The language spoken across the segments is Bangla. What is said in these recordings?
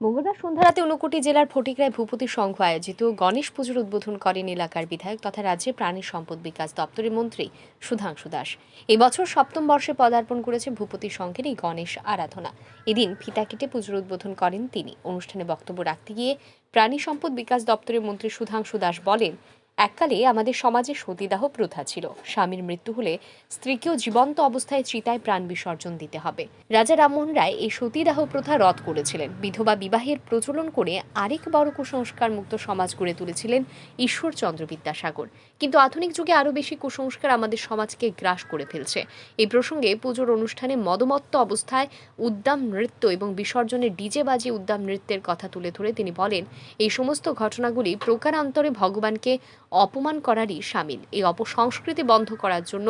মঙ্গলবার সন্ধ্যারাতে ঊনকোটি জেলার ফটিকরায় ভূপতি সংঘ আয়োজিত গণেশ পুজোর উদ্বোধন করেন এলাকার বিধায়ক তথা রাজ্যের প্রাণী সম্পদ বিকাশ দপ্তরের মন্ত্রী সুধাংশু দাস। এবছর সপ্তম বর্ষে পদার্পণ করেছে ভূপতি সংঘের এই গণেশ আরাধনা। এদিন ফিতা কেটে পুজোর উদ্বোধন করেন তিনি। অনুষ্ঠানে বক্তব্য রাখতে গিয়ে প্রাণী সম্পদ বিকাশ দপ্তরের মন্ত্রী সুধাংশু দাস বলেন এককালে আমাদের সমাজে সতীদাহ প্রথা ছিল। স্বামীর মৃত্যু হলে স্ত্রীকেও জীবন্ত অবস্থায় চিতায় প্রাণ বিসর্জন দিতে হবে। রাজা রামমোহন রায় এই সতীদাহ প্রথা রদ করেছিলেন। বিধবা বিবাহের প্রচলন করে আরেক বড় কুসংস্কার মুক্ত সমাজ গড়ে তুলেছিলেন ঈশ্বরচন্দ্র বিদ্যাসাগর। কিন্তু আধুনিক যুগে আরও বেশি কুসংস্কার আমাদের সমাজকে গ্রাস করে ফেলছে। এই প্রসঙ্গে পুজোর অনুষ্ঠানে মদমত্ত অবস্থায় উদ্দাম নৃত্য এবং বিসর্জনের ডিজে বাজি উদ্দাম নৃত্যের কথা তুলে ধরে তিনি বলেন, এই সমস্ত ঘটনাগুলি প্রকারান্তরে ভগবানকে অপমান করারই সামিল। এই অপসংস্কৃতি বন্ধ করার জন্য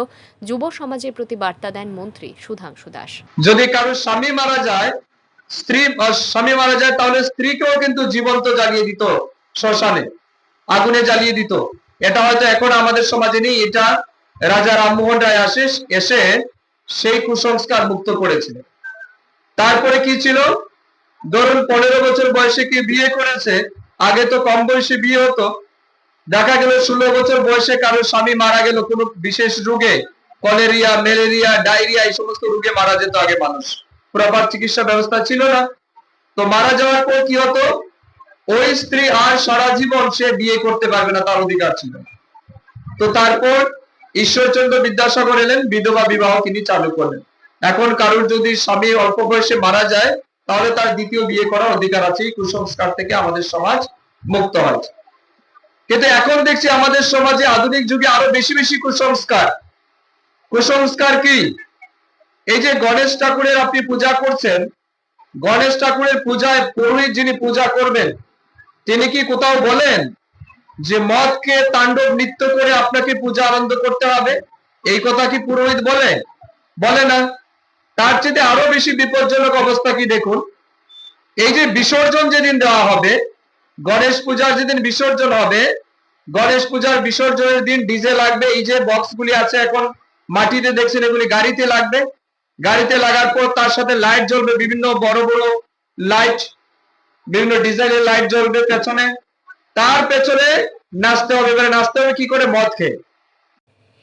যুব সমাজের প্রতি বার্তা দেন মন্ত্রী সুধাংশু দাস। যদি কারও স্বামী মারা যায়, স্ত্রী স্বামী মারা যায়, তাহলে স্ত্রীকেও কিন্তু জীবন্ত জ্বালিয়ে দিত, শ্মশানে, আগুনে জ্বালিয়ে দিত। এটা হয়তো এখন আমাদের সমাজে নেই, এটা রাজা রামমোহন রায় আসে এসে সেই কুসংস্কার মুক্ত করেছিলেন তারপরে কি ছিল? ধরুন পনেরো বছর বয়সে কি বিয়ে করেছে? আগে তো কম বয়সে বিয়ে হতো দেখা গেল ষোলো বছর বয়সে কারোর স্বামী মারা গেল কোনো বিশেষ রোগে। কলেরিয়া, ম্যালেরিয়া, ডায়রিয়া, এই সমস্ত রোগে মারা যেত আগে মানুষ। প্রপার চিকিৎসা ব্যবস্থা ছিল না। তো মারা যাওয়ার পর কি হতো? ওই স্ত্রী আর সারা জীবন সে বিয়ে করতে পারবে না, তার অধিকার ছিল তো তারপর ঈশ্বরচন্দ্র বিদ্যাসাগর এলেন, বিধবা বিবাহ তিনি চালু করলেন। এখন কারোর যদি স্বামী অল্প বয়সে মারা যায়, তাহলে তার দ্বিতীয় বিয়ে করার অধিকার আছে কুসংস্কার থেকে আমাদের সমাজ মুক্ত হয়েছে কিন্তু এখন দেখছি আমাদের সমাজে আধুনিক যুগে আরও বেশি বেশি কুসংস্কার। কুসংস্কার কি? এই যে গণেশ ঠাকুরের আপনি পূজা করছেন, গণেশ ঠাকুরের পূজায় পুরোহিত যিনি পূজা করবেন, তিনি কি কোথাও বলেন যে মদকে তাণ্ডব নৃত্য করে আপনাকে পূজা আনন্দ করতে হবে? এই কথা কি পুরোহিত বলে? বলে না। তার চেয়ে আরও বেশি বিপজ্জনক অবস্থা কি দেখুন? এই যে বিসর্জন যেদিন দেওয়া হবে গণেশ পূজার যেদিন বিসর্জন হবে, গণেশ পূজার বিসর্জনের দিন ডিজে লাগবে। এই যে বক্স গুলি আছে এখন মাটিতে দেখছেন, এগুলি গাড়িতে লাগবে। গাড়িতে লাগার পর তার সাথে লাইট জ্বলবে, বিভিন্ন বড় বড় লাইট বিভিন্ন ডিজাইনের লাইট জ্বলবে পেছনে। তার পেছনে নাচতে হবে, এবারে নাচতে হবে কি করে? মদ খেয়ে।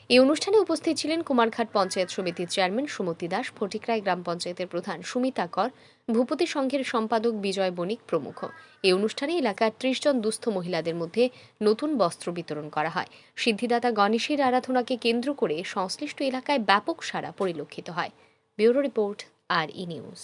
এই অনুষ্ঠানে উপস্থিত ছিলেন কুমারঘাট পঞ্চায়েত সমিতির চেয়ারম্যান সুমতি দাস ফটিকরায় গ্রাম পঞ্চায়েতের প্রধান সুমিতা কর, ভূপতি সংঘের সম্পাদক বিজয় বণিক প্রমুখ। এই অনুষ্ঠানে এলাকার ত্রিশ জন দুস্থ মহিলাদের মধ্যে নতুন বস্ত্র বিতরণ করা হয়। সিদ্ধিদাতা গণেশের আরাধনাকে কেন্দ্র করে সংশ্লিষ্ট এলাকায় ব্যাপক সাড়া পরিলক্ষিত হয়। Bureau report, R E news.